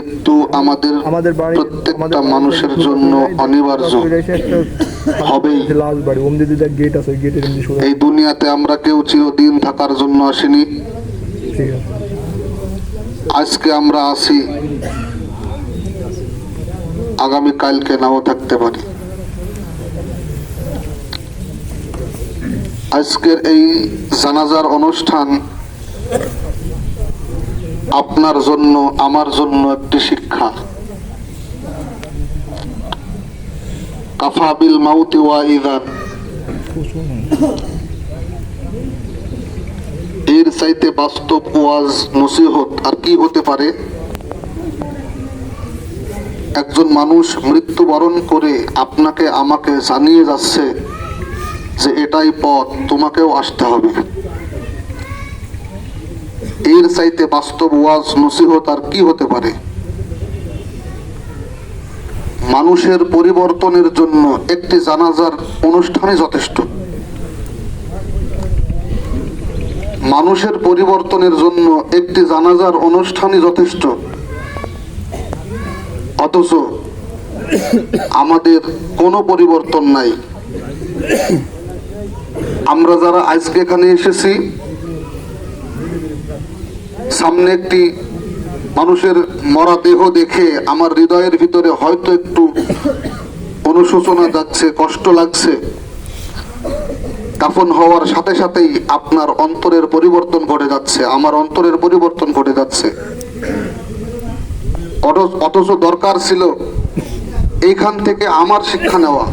মৃত্যু আমাদের প্রত্যেকটা মানুষের জন্য অনিবার্য। হবেই। এই দুনিয়াতে আমরা কেউ চিরদিন থাকার জন্য আসিনি। আজকে আমরা আসি। আগামী কালকে নাও থাকতে পারি। আজকের এই জানাজার অনুষ্ঠান আপনার জন্য, আমার জন্য একটি শিক্ষা। কাফাবিল মাউতি ওয়া ইদান। এর চাইতে বাস্তব ওয়াজ নসিহত আর কি হতে পারে? একজন মানুষ মৃত্যুবরণ করে আপনাকে, আমাকে জানিয়ে যাচ্ছে যে এটাই পথ, তোমাকেও আসতে হবে। এর চাইতে বাস্তব ওয়াজ, নসিহত আর কি হতে পারে? মানুষের পরিবর্তনের জন্য একটি জানাজার অনুষ্ঠানই যথেষ্ট। মানুষের পরিবর্তনের জন্য একটি জানাজার অনুষ্ঠানই যথেষ্ট। অথচ আমাদের কোনো পরিবর্তন নাই। আমরা যারা আজকে এখানে এসেছি সামনে একটি মানুষের মরা দেহ দেখে আমার হৃদয়ের ভিতরে হয়তো একটু অনুশোচনা যাচ্ছে, কষ্ট লাগছে। দাফন হওয়ার সাথে সাথেই আপনার অন্তরের পরিবর্তন ঘটে যাচ্ছে, আমার অন্তরের পরিবর্তন ঘটে যাচ্ছে। অথচ- দরকার ছিল এইখান থেকে আমার শিক্ষা নেওয়া।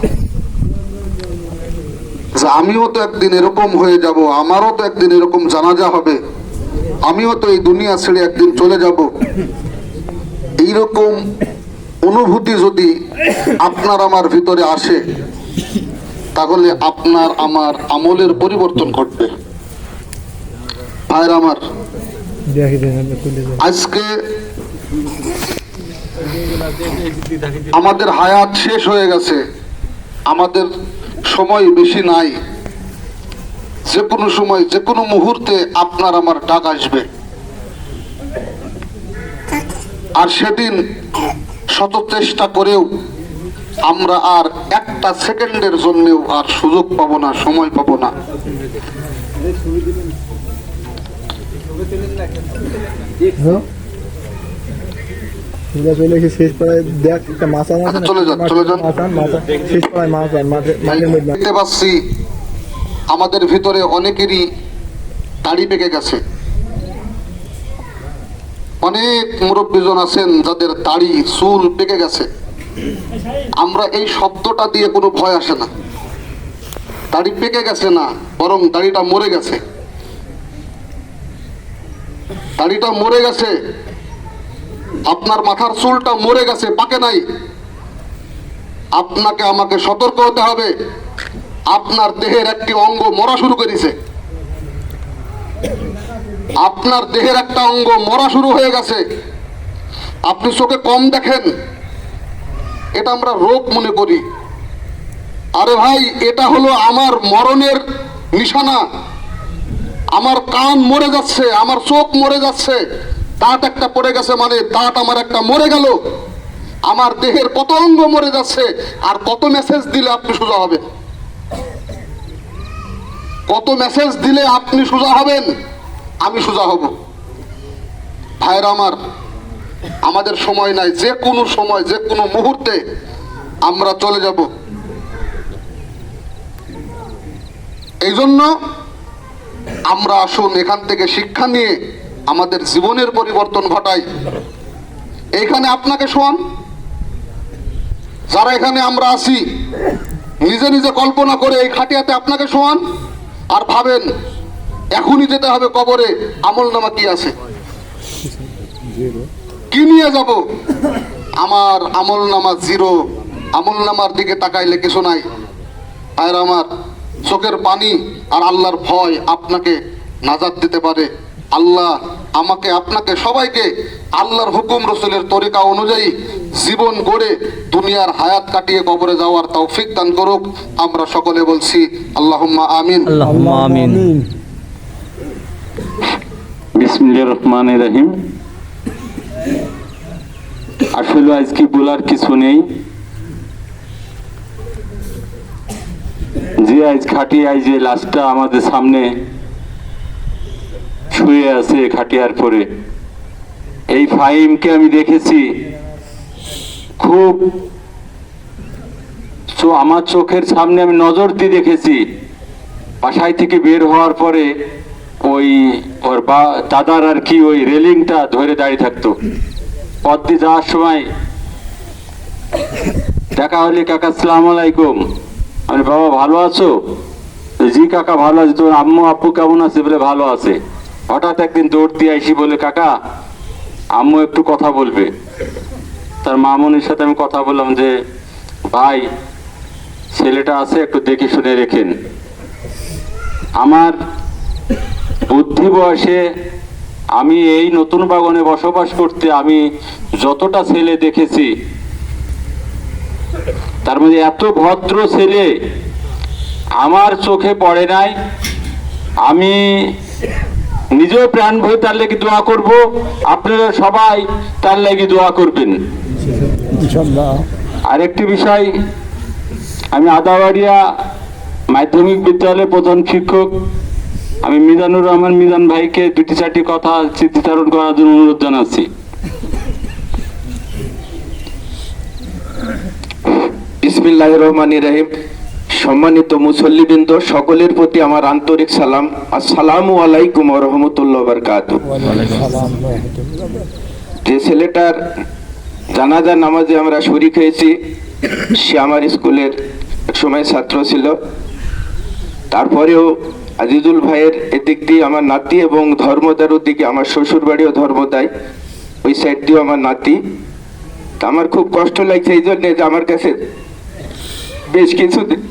যে আমিও তো একদিন এরকম হয়ে যাব, আমারও তো একদিন এরকম জানাজা হবে। আমিও তো এই দুনিয়া ছেড়ে একদিন চলে যাব। এইরকম অনুভূতি যদি আপনার আমার ভিতরে আসে, তাহলে আপনার আমার আমলের পরিবর্তন ঘটবে। ভাইয়ের আমার, আজকে আমাদের হায়াত শেষ হয়ে গেছে। আমাদের সময় বেশি নাই। যে কোনো সময় যে কোনো মুহূর্তে আপনার আমার ডাক আসবে। আর সেদিন শত চেষ্টা করেও আমরা আর একটা সেকেন্ডের জন্যেও আর সুযোগ পাবো না সময় পাবো না। দেখতে পাচ্ছি আমাদের ভিতরে অনেকেরই দাড়ি পেকে গেছে। অনেক মুরব্বীজন আছেন যাদের দাড়ি, চুল পেকে গেছে। আমরা এই শব্দটা দিয়ে কোনো ভয় আসে না। দাড়ি পেকে গেছে না, বরং দাড়িটা মরে গেছে। দাড়িটা মরে গেছে, আপনার মাথার চুলটা মরে গেছে, পাকে নাই। আপনাকে আমাকে সতর্ক হতে হবে। আপনার দেহের একটি অঙ্গ মরা শুরু করেছে। আপনার দেহের একটা অঙ্গ মরা শুরু হয়ে গেছে। আপনি চোখে কম দেখেন। এটা আমরা রোগ মনে করি। আরে ভাই, এটা হলো আমার মরণের নিশানা। আমার কান মরে যাচ্ছে, আমার চোখ মরে যাচ্ছে। দাঁত একটা পড়ে গেছে মানে দাঁত আমার একটা মরে গেল। আমার দেহের কত অঙ্গ মরে যাচ্ছে, আর কত মেসেজ দিলে আপনি সোজা হবেন। কত মেসেজ দিলে আপনি সোজা হবেন? আমি সোজা হব। ভাইয়ের আমার, আমাদের সময় নাই, যে কোনো সময়, যে কোনো মুহূর্তে আমরা চলে যাব। এই জন্য আমরা আসুন এখান থেকে শিক্ষা নিয়ে আমাদের জীবনের পরিবর্তন ঘটাই। এইখানে আপনাকে শোয়ান। যারা এখানে আমরা আসি নিজে নিজে কল্পনা করে এই খাটিয়াতে আপনাকে শোয়ান। আর ভাবেন, এখনই যেতে হবে কবরে, আমল নামা কি আছে? কি নিয়ে যাব? আমার আমল নামা জিরো, আমল নামার দিকে তাকাইলে কিছু নাই। আর আমার, চোখের পানি আর আল্লাহর ভয় আপনাকে নাজাদ দিতে পারে। আল্লাহ আমাকে, আপনাকে সবাইকে আল্লাহর হুকুম রসুলের তরিকা অনুযায়ী জীবন গড়ে দুনিয়ার হায়াত কাটিয়ে কবরে যাওয়ার তৌফিক দান করুক। আমরা সকলে বলছি আল্লাহুম্মা আমিন। আল্লাহুম্মা আমিন। রহিম। আসলে আজকে বলার কিছু নেই। যে আজ খাটিয়ায় যে লাশটা আমাদের সামনে শুয়ে আছে খাটিয়ার পরে এই ফাহিমকে আমি দেখেছি। খুব আমার চোখের সামনে আমি নজর দিয়ে দেখেছি। বাসায় থেকে বের হওয়ার পরে ওই ওর বা, দাদার আর কি ওই রেলিংটা ধরে দাঁড়িয়ে থাকতো। পথ দিয়ে যাওয়ার সময় দেখা হলে, কাকা সালাম আলাইকুম। আমি, বাবা, ভালো আছো? জি, কাকা, ভালো আছে। তোর আম্মু, আপু কেমন আছে? বলে, ভালো আছে। হঠাৎ একদিন দৌড় দিয়ে আইসি বলে, কাকা, আম্মু একটু কথা বলবে। তার মামনির সাথে আমি কথা বললাম যে, ভাই, ছেলেটা আছে, একটু দেখে শুনে রেখেন। আমার বুদ্ধি বয়সে আমি এই নতুন বাগানে বসবাস করতে আমি যতটা ছেলে দেখেছি, তার মধ্যে এত ভদ্র ছেলে আমার চোখে পড়ে নাই। আমি নিজেও প্রাণ ভরে তার লেগে দোয়া করব। আপনারা সবাই তার লেগে দোয়া করবেন। আরেকটি বিষয় আমি আদাবাড়িয়া মাধ্যমিক বিদ্যালয়ের প্রধান শিক্ষক। আমি মিজানুর রহমান মিজান ভাইকে দুটি চারটি কথা স্মৃতিচারণ করার জন্য অনুরোধ জানাচ্ছি। বিসমিল্লাহ রহমান রাহিম। সম্মানিত মুসল্লিবৃন্দ, সকলের প্রতি আমার আন্তরিক সালাম। আসসালামু আলাইকুম রহমতুল্লাহ সালাম যে ছেলেটার জানাজা নামাজে আমরা শরিক হয়েছি সে আমার স্কুলের সময় ছাত্র ছিল। তারপরেও আজিজুল ভাইয়ের এদিক দিয়ে আমার নাতি এবং ধর্মদার দিকে আমার শ্বশুর বাড়িও ধর্মদায় ওই সাইড দিয়েও আমার নাতি। তা আমার খুব কষ্ট লাগছে, এই জন্যে যে আমার কাছে বেশ কিছু দিন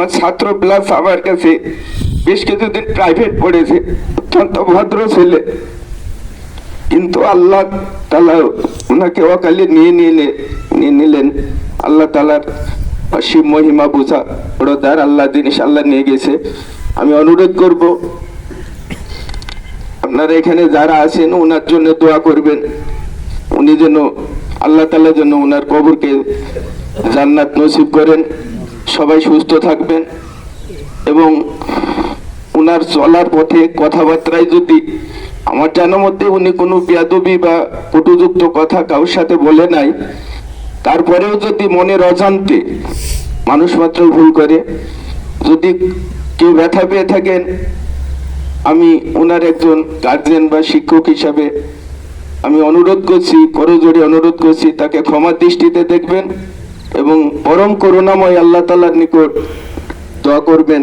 আমার ছাত্র প্লাস আমার কাছে বেশ কিছুদিন প্রাইভেট পড়েছে, অত্যন্ত ভদ্র ছেলে। কিন্তু আল্লাহ তালা ওনাকে অকালে নিয়ে নিলে, নিয়ে নিলেন। আল্লাহ তালার অসীম মহিমা বুঝা, বড়দার আল্লাহ জিনিস আল্লাহ নিয়ে গেছে। আমি অনুরোধ করব, আপনারা এখানে যারা আছেন ওনার জন্য দোয়া করবেন। উনি যেন আল্লাহ তালা যেন ওনার কবরকে জান্নাত নসিব করেন। সবাই সুস্থ থাকবেন এবং ওনার চলার পথে কথাবার্তায় যদি আমার জানার মধ্যে উনি কোনো বেয়াদবি বা কটুযুক্ত কথা কারোর সাথে বলে নাই, তারপরেও যদি মনের অজান্তে মানুষ মাত্র ভুল করে, যদি কেউ ব্যথা পেয়ে থাকেন, আমি ওনার একজন গার্জেন বা শিক্ষক হিসাবে আমি অনুরোধ করছি, করজোড়ে অনুরোধ করছি, তাকে ক্ষমার দৃষ্টিতে দেখবেন। এবং পরম করুণাময় আল্লাহ তালার নিকট দোয়া করবেন,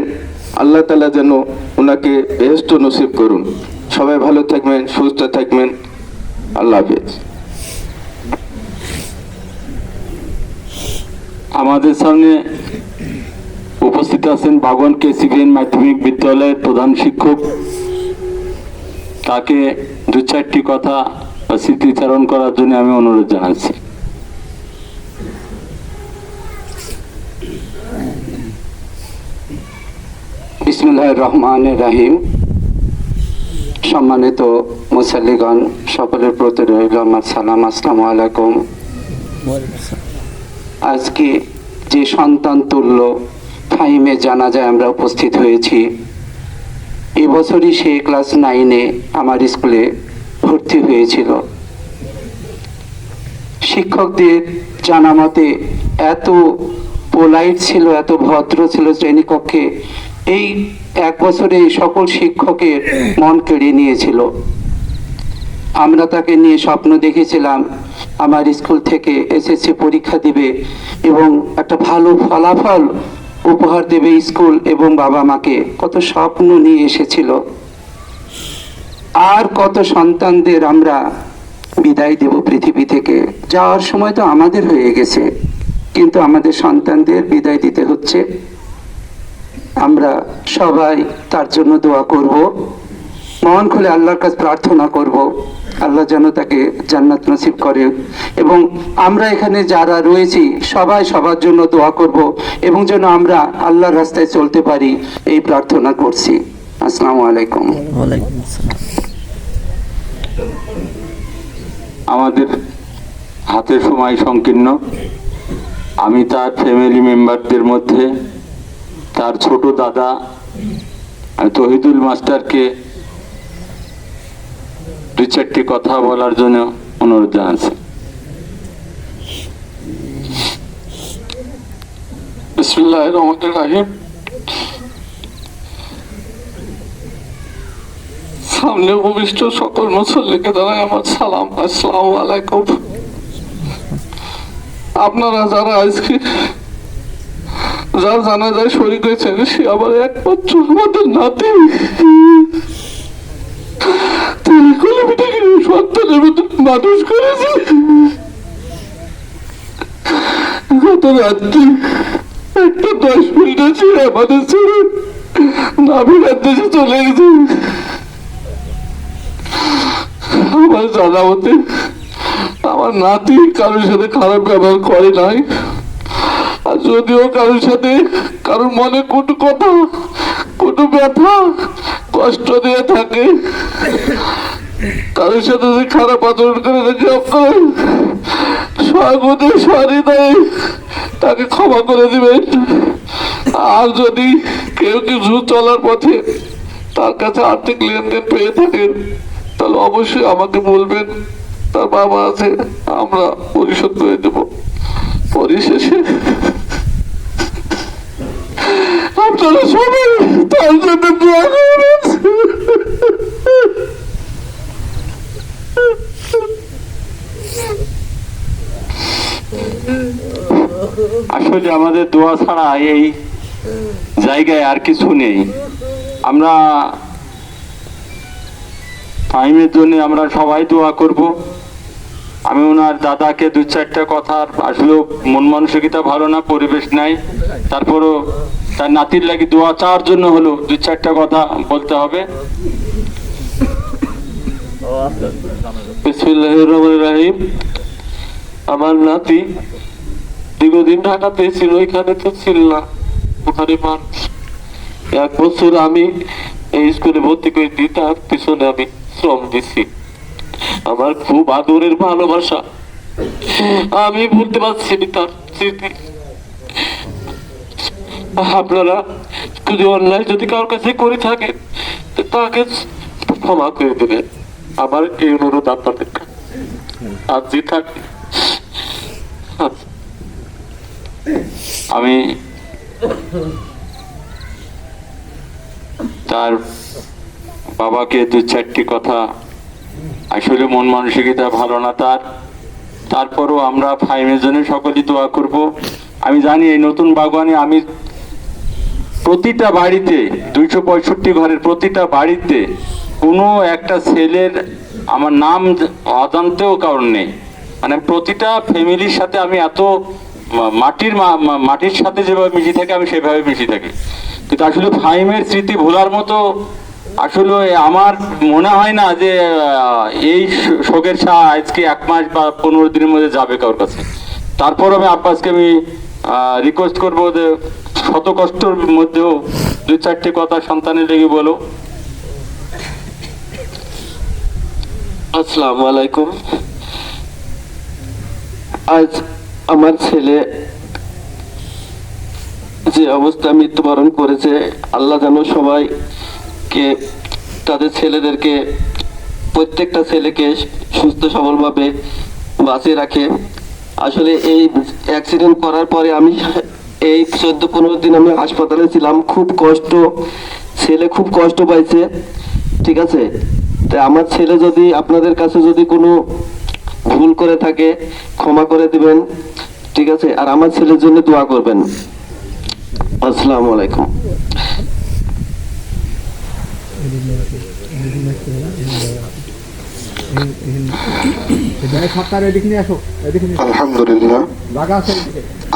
আল্লাহ তালা যেন ওনাকে বেহস্ত নসিব করুন। সবাই ভালো থাকবেন, সুস্থ থাকবেন। আল্লাহ হাফেজ। আমাদের সামনে উপস্থিত আছেন বাগন কেসিবিএন মাধ্যমিক বিদ্যালয়ের প্রধান শিক্ষক। তাকে দু চারটি কথা স্মৃতিচারণ করার জন্য আমি অনুরোধ জানাচ্ছি। বিসমুল্লাহ রহমান রাহিম। সম্মানিত মুসাল্লিগণ, সকলের প্রতি রইল আমার সালাম, আসসালামু আলাইকুম। আজকে যে সন্তান তুল্য ফাইমে জানা যায় আমরা উপস্থিত হয়েছি, এবছরই সে ক্লাস নাইনে আমার স্কুলে ভর্তি হয়েছিল। শিক্ষকদের জানা মতে এত পোলাইট ছিল, এত ভদ্র ছিল শ্রেণীকক্ষে এই এক বছরে সকল শিক্ষকের মন কেড়ে নিয়েছিল। আমরা তাকে নিয়ে স্বপ্ন দেখেছিলাম, আমার স্কুল থেকে এসএসসি পরীক্ষা দিবে এবং একটা ভালো ফলাফল উপহার দেবে স্কুল এবং বাবা মাকে। কত স্বপ্ন নিয়ে এসেছিল। আর কত সন্তানদের আমরা বিদায় দেব পৃথিবী থেকে। যাওয়ার সময় তো আমাদের হয়ে গেছে, কিন্তু আমাদের সন্তানদের বিদায় দিতে হচ্ছে। আমরা সবাই তার জন্য দোয়া করব। মন খুলে আল্লাহর কাছে প্রার্থনা করব। আল্লাহ যেন তাকে জান্নাত নসিব করে। এবং আমরা এখানে যারা রয়েছি, সবাই সবার জন্য দোয়া করব এবং যেন আমরা আল্লাহর রাস্তায় চলতে পারি এই প্রার্থনা করছি। আসসালামু আলাইকুম। আমাদের হাতে সময় সংকীর্ণ। আমি তার ফ্যামিলি মেম্বারদের মধ্যে তার ছোট দাদা তহিদুল মাস্টারকে দুই চারটি কথা বলার জন্য অনুরোধ জানাচ্ছি। বিসমুল্লাহ রহমান রাহিম। সামনে ভূমিষ্ঠ সকল মুসল্লিকে জানাই আমার সালাম, আসসালামু আলাইকুম। আপনারা যারা আজকে যার জানা যায় শরীর হয়েছেন সে আবার একমাত্র আমাদের নাতি। একটা দশ চলে আমার জানা আমার নাতি কারোর সাথে খারাপ ব্যবহার করে নাই। আর যদিও কারোর সাথে কারোর মনে কোনো কথা, কোনো ব্যথা কষ্ট দিয়ে থাকে, কারোর সাথে যদি খারাপ আচরণ করে থাকে আপনার স্বাগতে সরি দেয়, তাকে ক্ষমা করে দিবেন। আর যদি কেউ কিছু চলার পথে তার কাছে আর্থিক লেনদেন পেয়ে থাকেন তাহলে অবশ্যই আমাকে বলবেন, তার বাবা আছে, আমরা পরিশোধ করে দেব। পরিশেষে আপনারা সবাই তার জন্য দোয়া আসলে আমাদের দোয়া ছাড়া এই জায়গায় আর কিছু নেই। আমরা টাইমের জন্য আমরা সবাই দোয়া করব। আমি ওনার দাদাকে দু চারটা কথা আসলে মন মানসিকতা ভালো না, পরিবেশ নাই। তারপরও তার নাতির লাগি দোয়া চাওয়ার জন্য হলো দু চারটা কথা বলতে হবে। আমার নাতি দীর্ঘদিন ঢাকাতে ছিল, এখানে তো ছিল না ওখানে মানুষ এক বছর আমি এই স্কুলে ভর্তি করে দিই তার পিছনে আমি শ্রম দিছি। আমার খুব আদরের ভালোবাসা। আমি ভুলতে পারছি তার স্মৃতি। আপনারা যদি অন্যায় যদি কারোর কাছে করে থাকেন, তাকে ক্ষমা করে দেবেন। আমার এই অনুরোধ আপনাদের। আর যে থাকে আমি তার বাবাকে দু চারটি কথা আসলে মন মানসিকতা ভালো না তার। তারপরও আমরা ফাইমের জন্য সকলেই দোয়া করব। আমি জানি এই নতুন বাগানে আমি প্রতিটা বাড়িতে, দুইশো পঁয়ষট্টি ঘরের প্রতিটা বাড়িতে কোনো একটা ছেলের আমার নাম অজান্তেও কারণ নেই। মানে প্রতিটা ফ্যামিলির সাথে আমি এত মাটির মাটির সাথে যেভাবে মিশে থাকি, আমি সেভাবে মিশে থাকি। কিন্তু আসলে ফাইমের স্মৃতি ভোলার মতো আসলে আমার মনে হয় না যে এই শোকের ছায়া আজকে এক মাস বা পনেরো দিনের মধ্যে যাবে কারোর কাছে। তারপর আমি আব্বাসকে আমি রিকোয়েস্ট করব যে, শত কষ্টের মধ্যেও দুই চারটে কথা সন্তানের লেগে বলো। আসসালামু আলাইকুম। আজ আমার ছেলে যে অবস্থা মৃত্যুবরণ করেছে, আল্লাহ যেন সবাইকে তাদের ছেলেদেরকে, প্রত্যেকটা ছেলেকে সুস্থ সবলভাবে বাঁচিয়ে রাখে। আসলে এই অ্যাক্সিডেন্ট করার পরে আমি এই চোদ্দ পনেরো দিন আমি হাসপাতালে ছিলাম। খুব কষ্ট, ছেলে খুব কষ্ট পাইছে, ঠিক আছে? তা আমার ছেলে যদি আপনাদের কাছে যদি কোনো ভুল করে থাকে, ক্ষমা করে দিবেন, ঠিক আছে? আর আমার ছেলের জন্য দোয়া করবেন। আসসালামু আলাইকুম সরকার এদিকে নিয়ে আসো এদিকে নিয়ে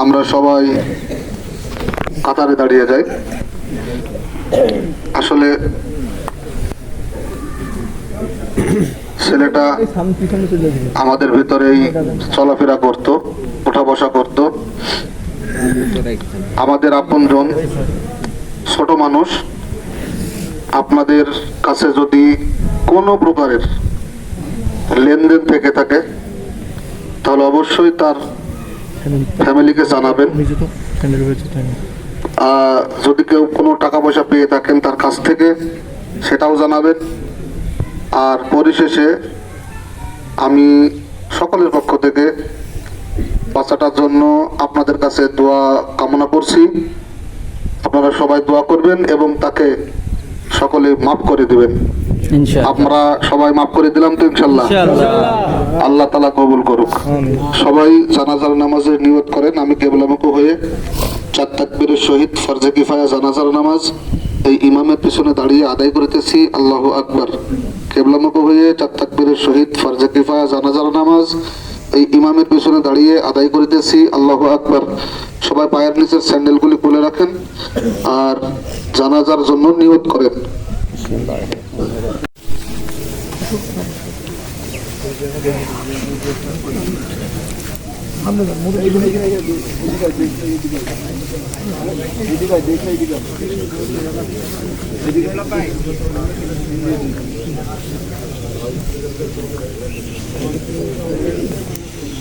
আমরা সবাই কাতারে দাঁড়িয়ে যাই। আসলে ছেলেটা আমাদের ভিতরেই চলাফেরা করত ওঠা বসা করত। আমাদের আপনজন ছোট মানুষ। আপনাদের কাছে যদি কোনো প্রকারের লেনদেন থেকে থাকে, তাহলে অবশ্যই তার ফ্যামিলিকে জানাবেন। যদি কেউ কোনো টাকা পয়সা পেয়ে থাকেন তার কাছ থেকে, সেটাও জানাবেন। আর পরিশেষে আমি সকলের পক্ষ থেকে বাচ্চাটার জন্য আপনাদের কাছে দোয়া কামনা করছি। আপনারা সবাই দোয়া করবেন এবং তাকে সকলে মাফ করে দিবেন। আমরা সবাই মাফ করে দিলাম তো ইনশাল্লাহ আল্লাহ তালা কবুল করুক। সবাই জানাজার নামাজের নিয়ত করেন। আমি কেবলামুখ হয়ে চার তাকবীরের সহিত ফরজে কিফায়া জানাজার নামাজ এই ইমামের পিছনে দাঁড়িয়ে আদায় করিতেছি। আল্লাহ আকবার। কেবলামুখ হয়ে চার তাকবীরের সহিত ফরজে কিফায়া জানাজার নামাজ এই ইমামের পিছনে দাঁড়িয়ে আদায় করিতেছি। আল্লাহ আকবার। সবাই পায়ের নিচের স্যান্ডেলগুলি খুলে রাখেন আর জানাজার জন্য নিয়ত করেন।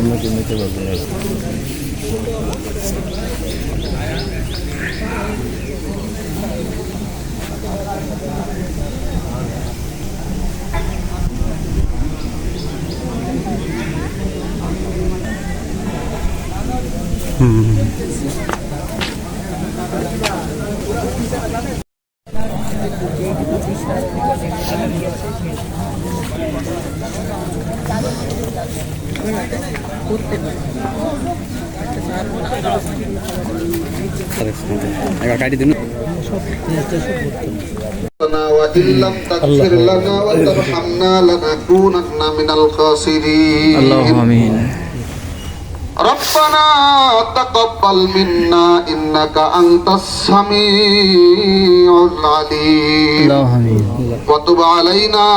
Onlar cennete vardılar. اللهم امين ربنا تقبل منا إنك أنت السميع العليم اللهم امين وتب علينا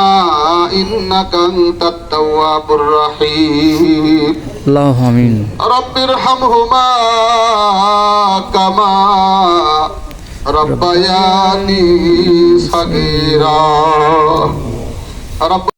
إنك أنت التواب الرحيم اللهم امين رب ارحمهما كما ربياني صغيرا رب